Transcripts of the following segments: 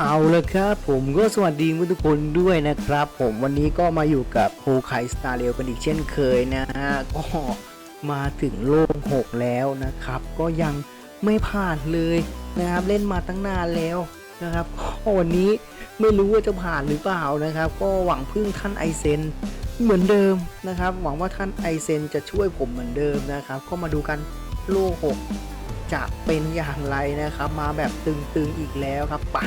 เอาละครับผมก็สวัสดีทุกคนด้วยนะครับ ผมวันนี้ก็มาอยู่กับโฮไคสตาร์เรลกันอีกเช่นเคยนะฮะก็มาถึงโลก6แล้วนะครับ ก็ยังไม่ผ่านเลยนะครับเล่นมาตั้งนานแล้วนะครับก็วันนี้ไม่รู้ว่าจะผ่านหรือเปล่านะครับ ก็หวังพึ่งท่านไอเซนเหมือนเดิมนะครับ หวังว่าท่านไอเซนจะช่วยผมเหมือนเดิมนะครับ ก็มาดูกันโลก6จะเป็นอย่างไรนะครับ มาแบบตึงๆอีกแล้วครับปะ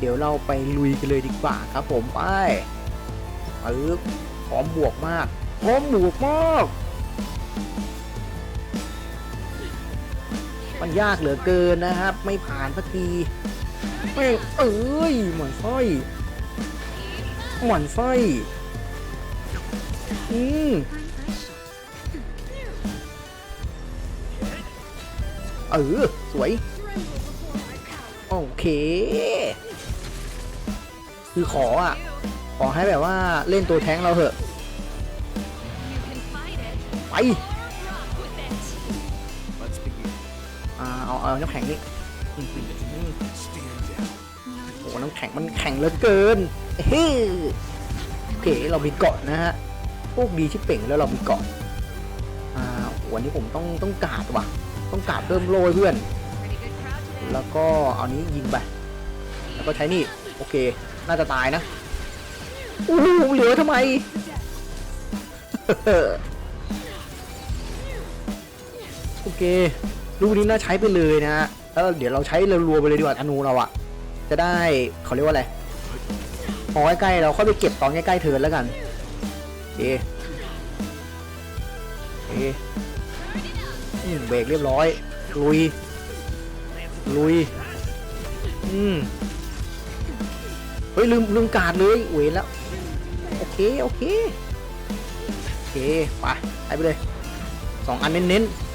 เดี๋ยวเราไปลุยกันเลยดีกว่าครับผมไปปึ๊บพร้อมบวกมากพร้อมบวกมากมันยากเหลือเกินนะครับ ไม่ผ่านสักทีไม่งเอ้ยหมอนสร้อยหมอนสร้อยอืมเออ สวย โอเค คือขออะ ขอให้แบบว่าเล่นตัวแท้งเราเถอะ ไป อ่า เอาเอาน้ำแข็งนี่โอ้โหน้ำแข็งมันแข็งเหลือเกินเฮ้โอเค เรามีเกาะนะฮะโชคดีที่เป่งแล้วเรามีเกาะอ่าวันนี้ผมต้องต้องกาดว่ะ ต้องกาดเริ่มโรยเพื่อน แล้วก็เอานี้ยิงไป แล้วก็ใช้นี่ โอเค น่าจะตายนะอู้หูเหลือทำไม โอเค ลูกนี้น่าใช้ไปเลยนะฮะแล้วเดี๋ยวเราใช้รัวๆไปเลยดีกว่าธนูเราอะจะได้เขาเรียกว่าอะไรพอใกล้ๆเราค่อยไปเก็บตอนใกล้ๆเทินแล้วกันเอเอืมเบรกเรียบร้อย ลุย ลุย อืม เฮ้ยลืมลืมการ์ดเลยเวรแล้ว โอเค โอเค โอเคไปไปไปเลยสองอันเน้นๆ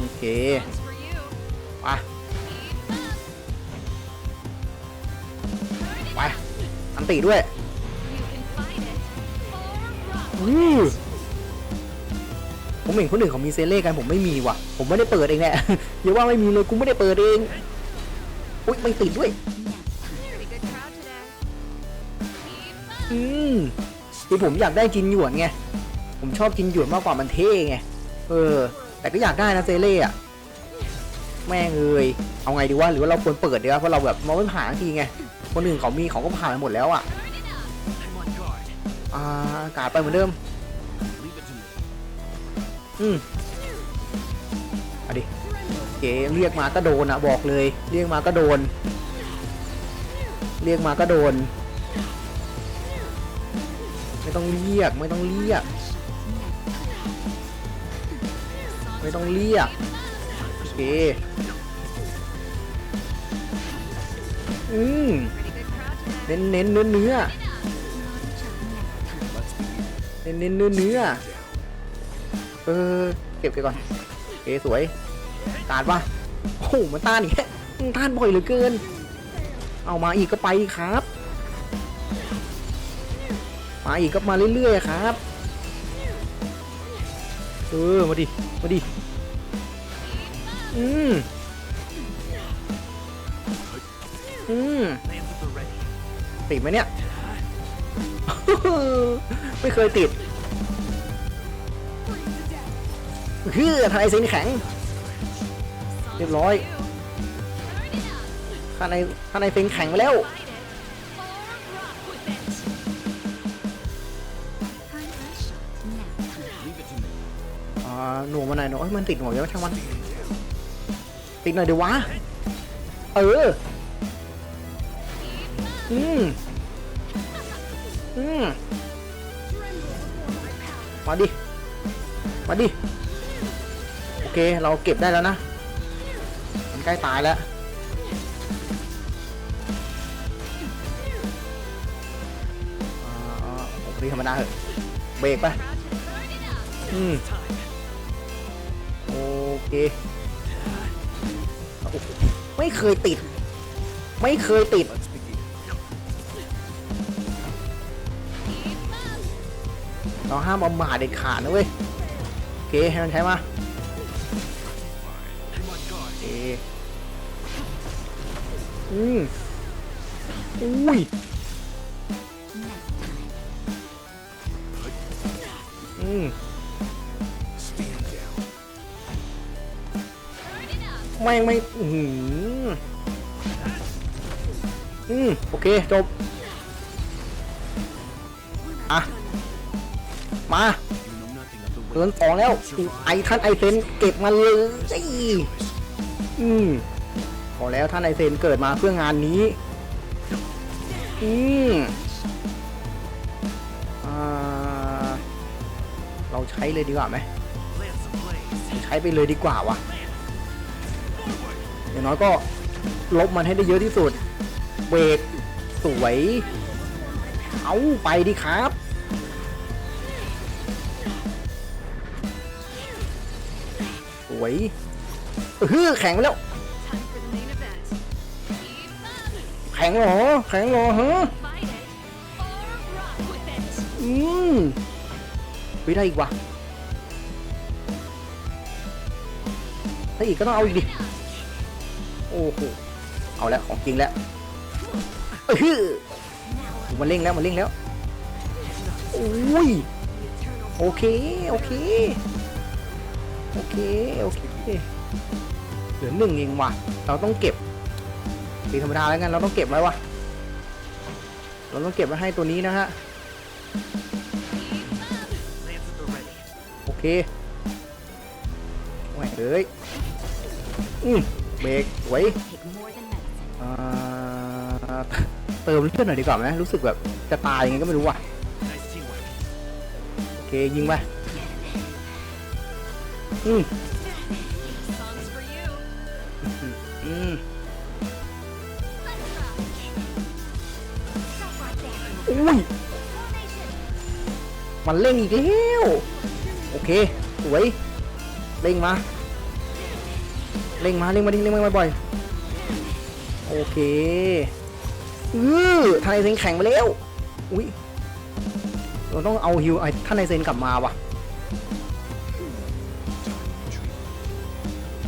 โอเคไปไปอันตีด้วยอืผมเห็นคนอื่นเขามีเซเล่กันผมไม่มีว่ะ ผมไม่ได้เปิดเองแหละอย่าว่าไม่มีเลยกูไม่ได้เปิดเอง อุ้ยไม่ติดด้วย อืมคือผมอยากได้จินหยวนไง ผมชอบจินหยวนมากกว่ามันเท่ไง เออ แต่ก็อยากได้นะเซเล่อะแม่งเอยเอาไงดีวะหรือว่าเราควรเปิดดีวะเพราะเราแบบมองไม่ผ่านสักทีไง คนอื่นเขามีเขาก็ผ่านไปหมดแล้วอะอ่าอากาศไปเหมือนเดิม อืมเอาดิ เก๋เรียกมาก็โดนอะบอกเลย เรียกมาก็โดน เรียกมาก็โดน ไม่ต้องเรียกไม่ต้องเรียก ไม่ต้องเรียกโอเคอืมเน้นเน้นเนื้อเนื้อเน้นเน้นเนื้อเนื้อเออเก็บไปก่อนโอเคสวย ตานปะโอ้โหมันต้านอีกต้านบ่อยเหลือเกิน เอามาอีกก็ไปครับ มาอีกก็มาเรื่อยๆครับ เออ มาดิ มาดิ อืม อืมติดไหมเนี่ย ไม่เคยติดเฮือทายเซนแข็ง รียบร้อยข้างในข้างในเซนแข็งไปแล้วอ่าหน่วงมาหนหน่อยเอ้ยมันติดหน่วยเยอะช่างมันติดหน่อยเดี๋ยววะเอออืมอืมมาดิ มาดิ โอเค เราเก็บได้แล้วนะ ใกล้ตายแล้วอ่าปกติธรรมดาเหอะ เบรกไป อืม โอเคโอ้โหไม่เคยติด ไม่เคยติด เราห้ามเอาหมาเด็ดขาดนะเว้ย โอเค ให้มันใช้มา I'm อืมอุ้ยอืมไม่ไม่อือหืออืมโอเค จบ อะ มาเกินสองแล้ว ไอท่านไอเซนเก็บมาเลย อืม พอแล้วท่านไอเซนเกิดมาเพื่องานนี้ อืมเราใช้เลยดีกว่าไหม ใช้ไปเลยดีกว่าวะอย่างน้อยก็ลบมันให้ได้เยอะที่สุด เบรกสวย เอาไปดิครับสวยเออแข็งไปแล้ว ข็งเหรอแข็งเหรอฮะอืมไปได้อีกว่ะถ้าอีกก็ต้องเอาอีกดิโอ้โหเอาแล้วของจริงแล้วเออมันเร่งแล้วมันเร่งแล้วโอ้ยโอเคโอเคโอเคโอเคเหลือหนึ่งเองว่ะเราต้องเก็บ ปีธรรมดาแล้วกันเราต้องเก็บไว้วะเราต้องเก็บไว้ให้ตัวนี้นะฮะโอเคแหวเอ้ยอืมเบรกสวย Take more than medicine. อ่าเติมเลือดหน่อยดีกว่าไหมรู้สึกแบบจะตายยังไงก็ไม่รู้ว่ะโอเคยิงไปอืมอืม อุ้ย มันเร่งอีกแล้ว โอเค สวย เร่งมา เร่งมา เร่งมาดิเร่งมาบ่อยๆโอเคอือท่านไอเซนแข็งไปแล้ว อุ้ย เราต้องเอาฮิวไอท่านไอเซนกลับมาว่ะ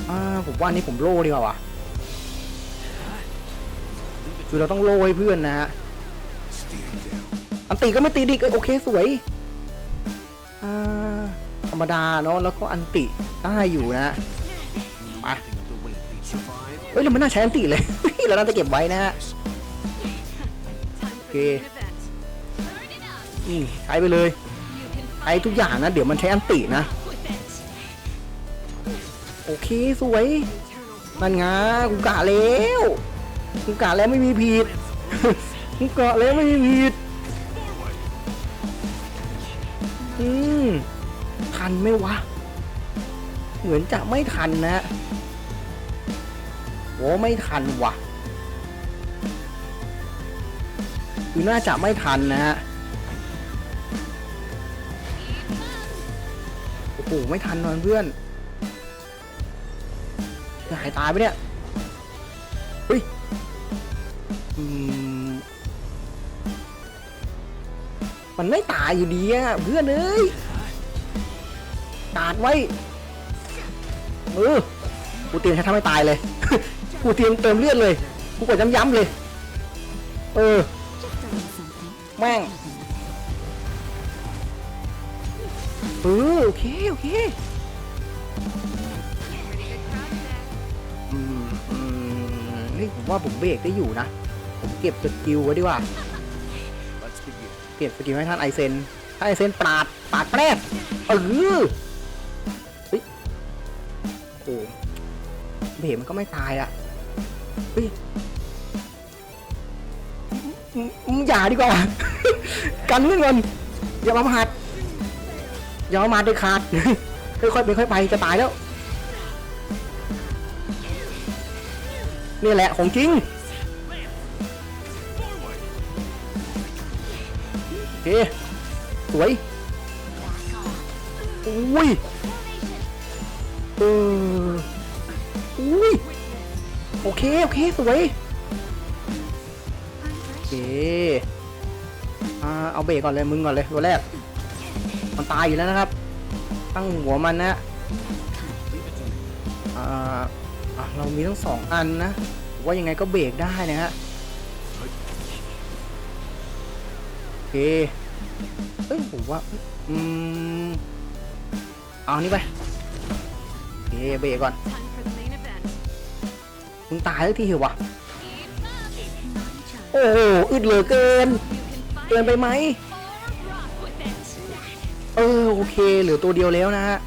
อ่าผมว่านี้ผมโล่ดีกว่าว่ะคือเราต้องโล่ให้เพื่อนนะฮะ อันติก็ไม่ตีดิโอเคสวยอ่าธรรมดาเนาะแล้วก็อันติได้อยู่นะ You know Ah. nothing of the way they survive. เฮ้ยเราไม่น่าใช้อันติเลย เราน่าจะเก็บไว้นะฮะ Time for Okay. the main event. Turn it up. อืมใช้ไปเลยใช้ทุกอย่างนะ เดี๋ยวมันใช้อันตินะ โอเคสวยนั่นไงกูกะแล้วกูกะแล้วไม่มีผิดกูกะแล้วไม่มีผิด ไหมวะ เหมือนจะไม่ทันนะโอ้ไม่ทันวะคือน่าจะไม่ทันนะฮะโอ้โหไม่ทันนอนเพื่อนจะหายตายไปเนี่ยเฮ้ยอืมมันไม่ตายอยู่ดีอะเพื่อนเอ้ย กาดไว้เออกูเตรียมใช้ทำให้ตายเลย กูเตรียมเติมเลือดเลย กูกดย้ำๆเลย เออ แม่งเออโอเค โอเคอืมอืมนี่ผมว่าผมเบรกได้อยู่นะ ผมเก็บสกิลไว้ดีกว่า Let's begin. เก็บสกิลให้ท่านไอเซนท่านไอเซนปราดปราดแปรดเออ โอ้เบรมันก็ไม่ตายอะเฮ้ยอืมอืมอย่าดีกว่า กันเงื่อนก่อนอย่ามาหัดอย่ามาหัดเด็ดขาดค่อยๆไปค่อยไปจะตายแล้วนี่แหละของจริงโอเคสวยอุ้ย เอออุ้ยโอเค โอเค สวยโอเคอ่าเอาเบรกก่อนเลยมึงก่อนเลยตัวแรก มันตายอยู่แล้วนะครับ ตั้งหัวมันนะอ่าเรามีทั้งสองอันนะ ว่ายังไงก็เบรกได้นะฮะโอเคเอ้ยผมว่า อืม เอานี่ไป เคเบรกก่อน มึงตายแล้วที่เหรอวะ โอ้โหอึดเหลือเกิน เกินไปไหม เออโอเคเหลือตัวเดียวแล้วนะฮะ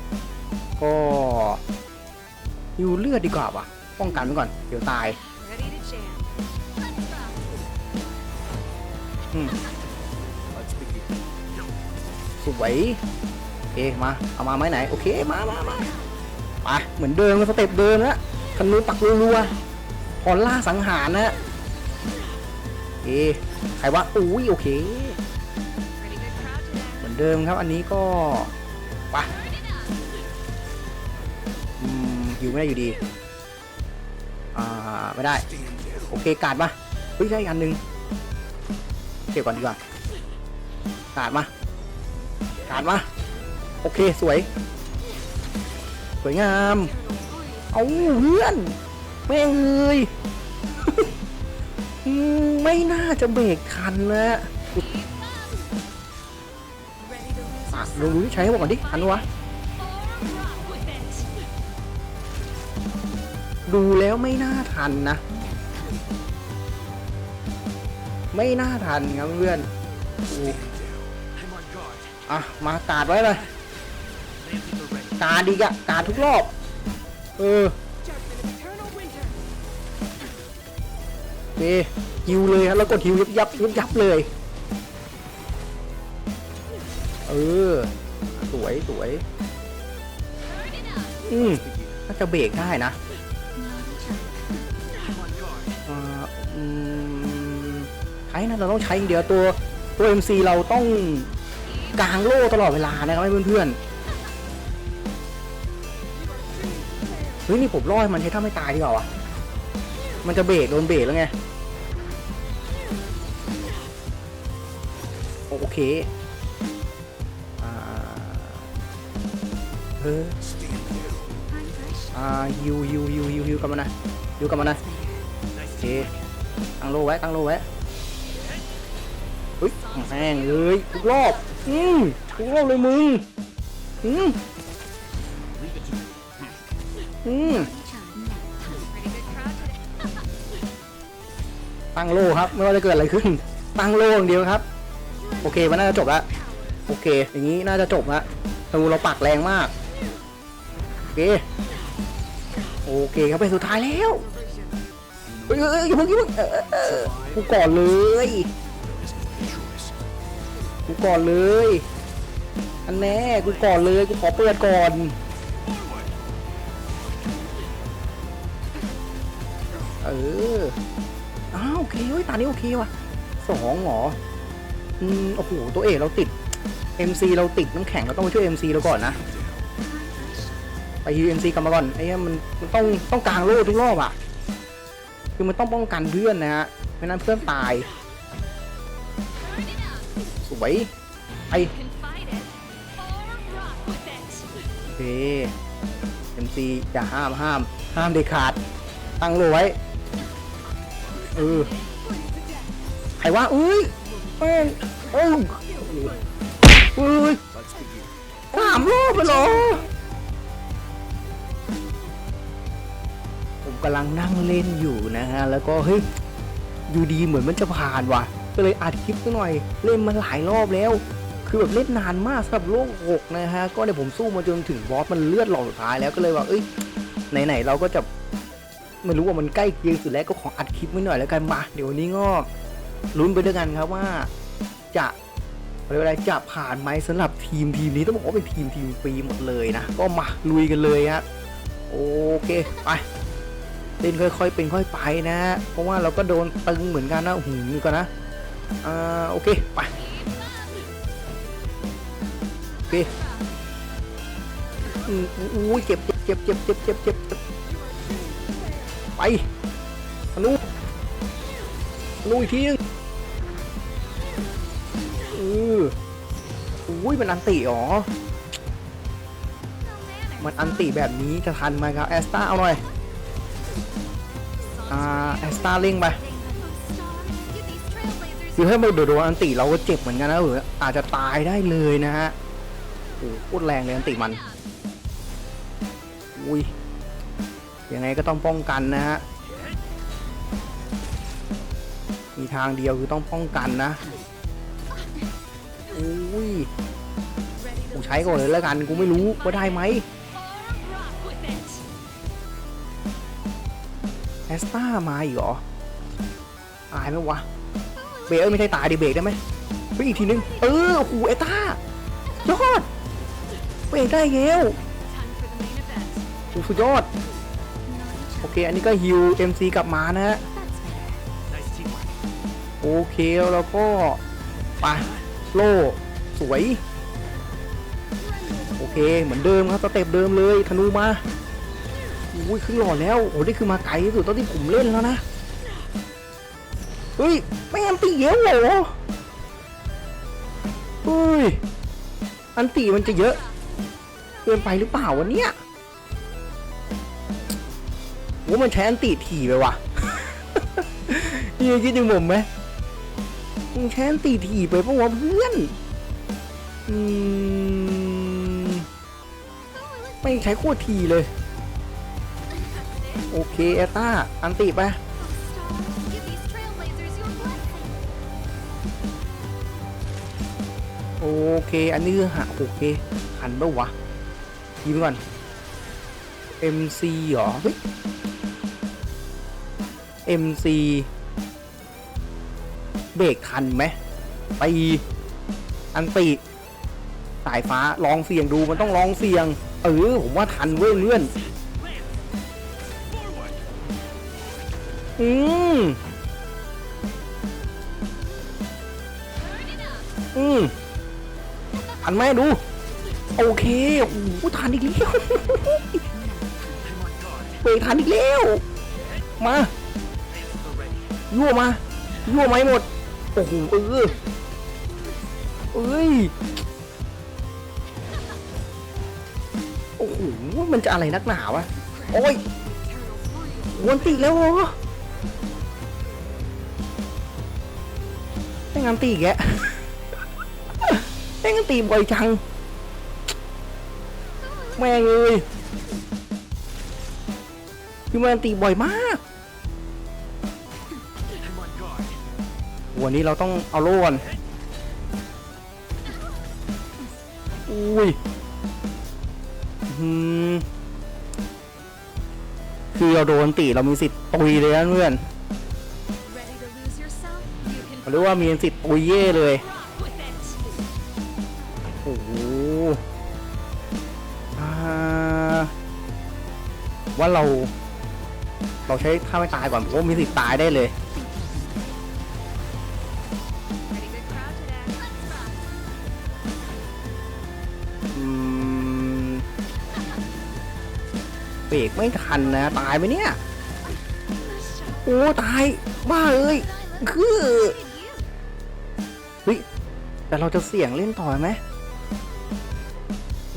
ก็อยู่เลือดดีกว่าว่ะ ป้องกันไว้ก่อน เดี๋ยวตายอืมสวยโอเคมา เอามาไม้ไหน โอเค มามามา ไปเหมือนเดิมสเต็ปเดิมนะธนูปักรัวๆพอล่าสังหารนะโอใครว่าอุ้ยโอเคเหมือนเดิมครับอันนี้ก็ไปอืมอยู่ไม่ได้อยู่ดี อ่าไม่ได้ โอเคกาดมาเฮ้ยได้อีกอันหนึ่งเก็บก่อนดีกว่ากาดมากาดมา โอเคสวย สวยงาม เอาเพื่อนแม่งเลยอืมไม่น่าจะเบรกทันนะลองดูที่ใช้ให้บอกก่อนดิทันวะ ดูแล้วไม่น่าทันนะ ไม่น่าทันครับเพื่อนอะ มากาดไว้เลย กาดดีกอะกาดทุกรอบ เออ Judgment of eternal winter. โอเคฮิวเลยครับแล้วกดฮิวยับยับยับยับเลย เออ สวยสวย Turn it up. อืม Begin. น่าจะเบรกได้นะ I'm on guard. อ่าอืมใช้นะเราต้องใช้อย่างเดียวตัวตัว MC เราต้องกางโล่ตลอดเวลานะครับให้เพื่อนๆ เฮ้ยนี่ผมรอให้มันใช้ท่าไม่ตายดีกว่าวะมันจะเบรกโดนเบรกแล้วไงโอเคอ่าเฮ้ยอ่าฮิวฮิวฮิวฮิวฮิวกับมานะฮิวกับมานะ Nice โอเคตั้งโลไว้ตั้งโลไว้เฮ้ยแม่งเลยทุกรอบอืมทุกรอบเลยมึงอืม อืมตั้งโลครับไม่ว่าจะเกิดอะไรขึ้น ตั้งโลอย่างเดียวครับ โอเคมันน่าจะจบล้วโอเค อย่างนี้น่าจะจบล้วธนูเราปักแรงมาก โอเค โอเคครับเป็นสุดท้ายแล้วเฮ้ยเฮ้ยเฮ้ยอย่าเพิ่งอย่าเพิ่งเออเออกูก่อนเลยกูก่อนเลย อันแน่กูก่อนเลยกูขอเปิดก่อน อออ้าวโอเคเฮ้ยตานี้โอเคว่ะสองเหรอ อืมโอ้โหตัวเอกเราติด MC เราติดน้ำแข็งเราต้องไปช่วย MC เราก่อนนะ ไปยู MC กลับมาก่อนไอ้เนี่ยมันมันต้องต้องกลางโล่ทุกรอบอะ คือมันต้องป้องกันเพื่อนนะฮะไม่นั้นเพื่อนตาย สวยไอ้โอเค MC จะห้ามห้าม ห้ามเด็ดขาด ตั้งโลไว้ เออ ใครว่าอุ้ยแม่งเอ้ยอุ้ยสามรอบไปเหรอ ผมกำลังนั่งเล่นอยู่นะฮะ แล้วก็เฮ้ย อยู่ดีเหมือนมันจะผ่านว่ะ ก็เลยอัดคลิปสักหน่อย เล่นมาหลายรอบแล้ว คือแบบเล่นนานมากสำหรับโลกหกนะฮะ ก็เดี๋ยวผมสู้มาจนถึงบอสมันเลือดหลอดสุดท้ายแล้วก็เลยว่า เอ้ย ไหนๆเราก็จะ ไม่รู้ว่ามันใกล้เคียงสุดแล้วก็ขออัดคลิปไว้หน่อยแล้วกันมาเดี๋ยวนี้ก็ลุ้นไปด้วยกันครับว่า จะอะไรจะผ่านไหมสำหรับทีมทีมนี้ต้องบอกว่าเป็นทีมทีมฟรีหมดเลยนะ ก็มาลุยกันเลยฮะโอเคไปเล่นค่อยๆ เป็นค่อยไปนะ เพราะว่าเราก็โดนตึงเหมือนกันนะหูนี่ก่อนนะอ่าโอเคไปโอเคอู้เจ็บเจ็บเจ็บเจ็บเจ็บเจ็บเจ็บ ไปธนูธนูอีกทีนึงเอออุ้ยมันอันติเหรอ มันอันติแบบนี้จะทันไหมครับแอสตาเอาหน่อยอ่าแอสตาเร่งไปคือถ้าโดนอันติเราก็เจ็บเหมือนกันนะเอออาจจะตายได้เลยนะฮะโอ้โหแรงเลยอันติมัน อุ้ย ยังไงก็ต้องป้องกันนะฮะ มีทางเดียวคือต้องป้องกันนะอุ้ยกูใช้ก่อนเลยแล้วกัน กูไม่รู้ว่าได้ไหมแอสตามาอีกเหรอ ตายไหมวะ เบรกเอ้ยไม่ใช่ตายดิเบรกได้ไหมไปอีกทีนึง เออโอ้โหเอต้ายอด เบรกได้แล้ว Time for the main event. โอ้สุดยอด เคอันนี้ก็ฮิว MC กลับมานะฮะโอเคแล้วก็ไปโล่สวย โอเคเหมือนเดิมครับสเต็ปเดิมเลยธนูมาอุ้ยขึ้นหล่อแล้วโอ้นี่คือมาไกลที่สุดตอนที่ผมเล่นแล้วนะเฮ้ยไม่อันตีเยอะเหรอเฮ้ยอันตีมันจะเยอะเกินไปหรือเปล่าวะเนี่ย ว่ามันใช้อันติถี่ไปว่ะนี่คิดถึงผมไหมมึงใช้อันติถี่ไปปะวะเพื่อนอืมไม่ใช้โคตรทีเลย โอเคเอต้าอันติไป Oh, stars, give these trailblazers your blessing. โอเค อันนี้คือหาโอเคหันปะวะยิมก่อน MC เหรอเฮ้ย MC เบรกทันไหมไปอันติ สายฟ้าลองเสี่ยงดูมันต้องลองเสี่ยง เออ ผมว่าทันเว้ยเลื่อนอืมอืมทันไหมดู โอเคโอ้ทันอีกแล้ว รกทันอีกแล้วมายั่วมายั่วไหมหมดโอ้โหเออเอ้ยโอ้โหมันจะอะไรนักหนาวะโอ้ยวนติแล้วเหรอไม่งานตีอีกแกไม่งานตีบ่อยจังแม่งเลย คือมันตีบ่อยมาก วันนี้เราต้องเอาโล่ก่อนอุ้ยอืมคือเราโดนตีเรามีสิทธิ์ตุยเลยนะเพื่อนหรือว่ามีสิทธิ์ตุยเย่เลยโอ้โหว่าเรา เราใช้ท่าไม่ตายก่อนผมว่ามีสิทธิ์ตายได้เลย Pretty good crowd today. Let's rock. อืมเบรกไม่ทันนะ ตายไหมเนี่ย Let's show โอ้ ตาย บ้าเอ้ยคือ you. เฮ้ยแต่เราจะเสี่ยงเล่นต่อไหม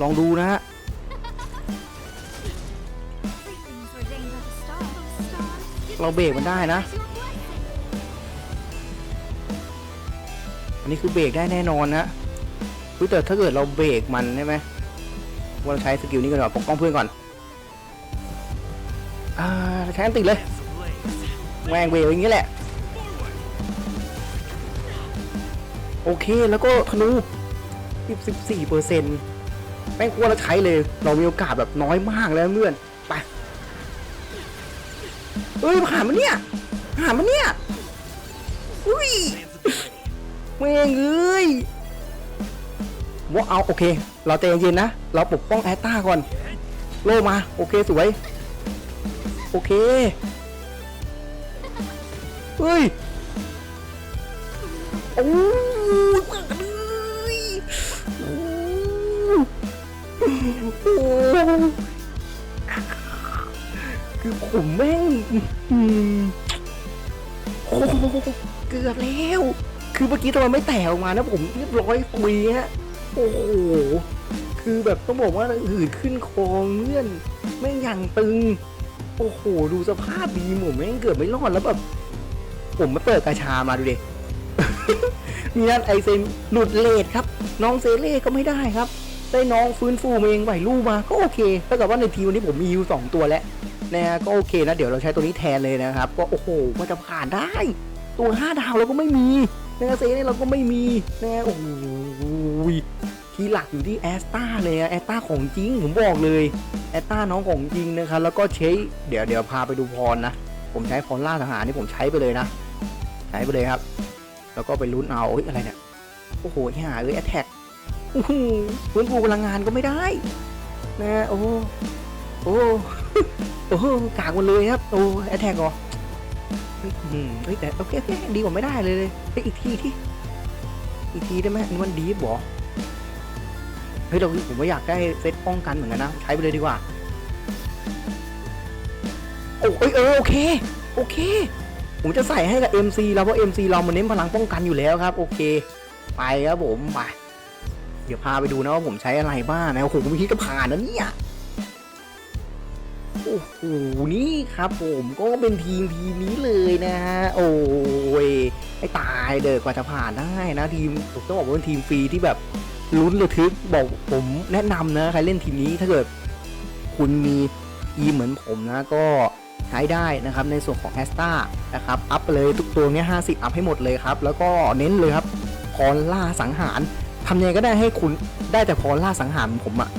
ลองดูนะฮะ เราเบรกมันได้นะ อันนี้คือเบรกได้แน่นอนนะเฮ้แต่ถ้าเกิดเราเบรกมันใช่ไหมว่าเราใช้สกิลนี้ก่อนปกป้องเพื่อนก่อน อ่าใช้ติดเลย Hands ablaze. แมงเบรกอย่างนี้แหละ โอเคแล้วก็ธนู14เปอร์เซ็นต์แม่งควรเราใช้เลย เรามีโอกาสแบบน้อยมากแล้วเพื่อน เฮ้ยผ่านมันเนี่ยผ่านมันเนี่ยอุ้ย Hands at the ready. แม่งเอ้ยว่าเอาโอเค เราใจเย็นๆนะ เราปกป้องแอตตาก่อน โลมา โอเคสวย โอเคเฮ้ยโอ้ยโอ้โห คือผมแม่งโอ้โหเกือบแล้ว คือเมื่อกี้ตอนไม่แตกออกมานะผมเรียบร้อยปุยฮะ โอ้โห คือแบบต้องบอกว่าหืดขึ้นคอเงื่อนแม่งอย่างตึง โอ้โห ดูสภาพดีผมแม่งเกือบไม่รอดแล้วแบบ ผมมาเปิดกระชามาดูดิมีนั่นไอเซนหลุดเลดครับ น้องเซเล่ก็ไม่ได้ครับ ได้น้องฟื้นฟูเองไหวลูกมาก็โอเคถ้าเกิดว่าในทีวันนี้ผมมีอยูสองตัวแล้วนะฮะก็โอเคนะเดี๋ยวเราใช้ตัวนี้แทนเลยนะครับก็โอ้โหก็จะผ่านได้ ตัวห้าดาวเราก็ไม่มีนะเซเล่เราก็ไม่มีนะโอ้โหที่หลักอยู่ที่แอสตาเลยอะแอสตาของจริงผมบอกเลยแอตตาน้องของจริงนะครับแล้วก็เชยเดี๋ยวเดี๋ยวพาไปดูพรนะ ผมใช้พรล่าทหารนี่ผมใช้ไปเลยนะใช้ไปเลยครับ แล้วก็ไปลุ้นเอาอะไรเนี่ยโอ้โหหาเอ้ยแอตแทก ฟื้นฟูพลังงานก็ไม่ได้ นะโอ้โอ้โอ้กากหมดเลยครับโอ้แอตแทกเหรอเฮ้ยอืมแต่โอเคโอเคดีกว่าไม่ได้เลยเลยเฮ้ยอีกทีที่อีกทีได้ไหมอันนี้มันดีบอเฮ้ยเราผมว่อยากได้เซตป้องกันเหมือนกันนะใช้ไปเลยดีกว่าโอ้ยเออโอเคโอเคผมจะใส่ให้กับ MC เราเพราะ MC เรามันเน้นพลังป้องกันอยู่แล้วครับ โอเค ไปครับผมไป ดี๋ยวพาไปดูนะว่าผมใช้อะไรบ้างนะโอ้โหผมคิดจะผ่านนะเนี่ยโอ้โหนี่ครับผมก็เป็นทีมทีมนี้เลยนะฮะโอ้ยไอ้ตายเด้อกว่าจะผ่านได้นะทีมผมต้องบอกว่าเป็นทีมฟรีที่แบบลุ้นระทึกบอกผมแนะนำนะใครเล่นทีมนี้ถ้าเกิดคุณมีทีเหมือนผมนะก็ใช้ได้นะครับในส่วนของแอสตานะครับอัพเลยทุกตัวเนี้ย50อัพให้หมดเลยครับ แล้วก็เน้นเลยครับพรล่าสังหาร ทำยังไงก็ได้ให้คุณได้แต่พรล่าสังหารเหมือนผมอะ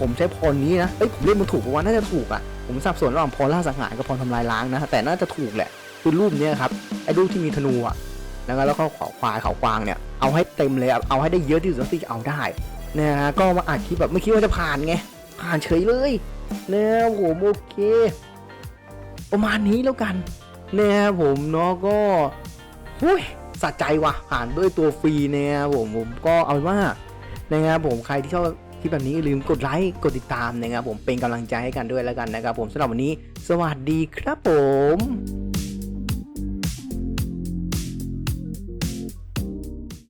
ผมใช้พรนี้นะเอ้ยผมเล่นมันถูกปะว่าน่าจะถูกอะผมสับสนระหว่างพรล่าสังหารกับพรทำลายล้างนะแต่น่าจะถูกแหละคือรูปเนี้ยครับไอ้รูปที่มีธนูอะนะครับแล้วก็เขาควายเขากวางเนี่ยเอาให้เต็มเลยเอาให้ได้เยอะที่สุดที่จะเอาได้นะฮะก็มาอัดคลิปแบบไม่คิดว่าจะผ่านไงผ่านเฉยเลยนะผมโอเค ประมาณนี้แล้วกันนะผมเนาะก็หุ้ย สะใจว่ะผ่านด้วยตัวฟรีเนี่ยผมผมก็เอาเป็นว่านะครับผมใครที่ชอบคลิปแบบนี้ลืมกดไลค์กดติดตามนะครับผมเป็นกำลังใจให้กันด้วยแล้วกันนะครับผมสำหรับวันนี้ สวัสดีครับผม